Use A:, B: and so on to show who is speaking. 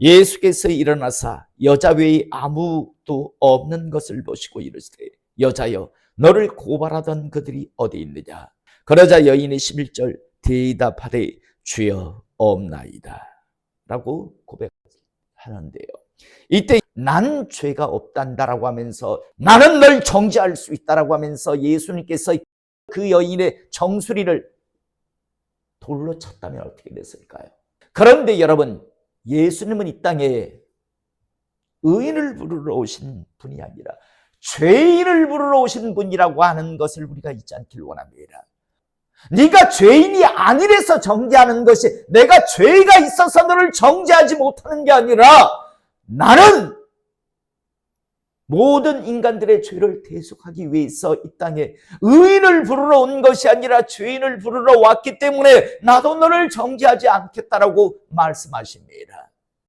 A: 예수께서 일어나사 여자 외에 아무도 없는 것을 보시고 이르시되 여자여 너를 고발하던 그들이 어디 있느냐? 그러자 여인이 11절 대답하되 주여 없나이다. 라고 고백하는데요. 이때 난 죄가 없단다라고 하면서 나는 널 정죄할 수 있다라고 하면서 예수님께서 그 여인의 정수리를 돌로 쳤다면 어떻게 됐을까요? 그런데 여러분 예수님은 이 땅에 의인을 부르러 오신 분이 아니라 죄인을 부르러 오신 분이라고 하는 것을 우리가 잊지 않길 원합니다. 네가 죄인이 아니래서 정죄하는 것이 내가 죄가 있어서 너를 정죄하지 못하는 게 아니라 나는 모든 인간들의 죄를 대속하기 위해서 이 땅에 의인을 부르러 온 것이 아니라 죄인을 부르러 왔기 때문에 나도 너를 정죄하지 않겠다라고 말씀하십니다.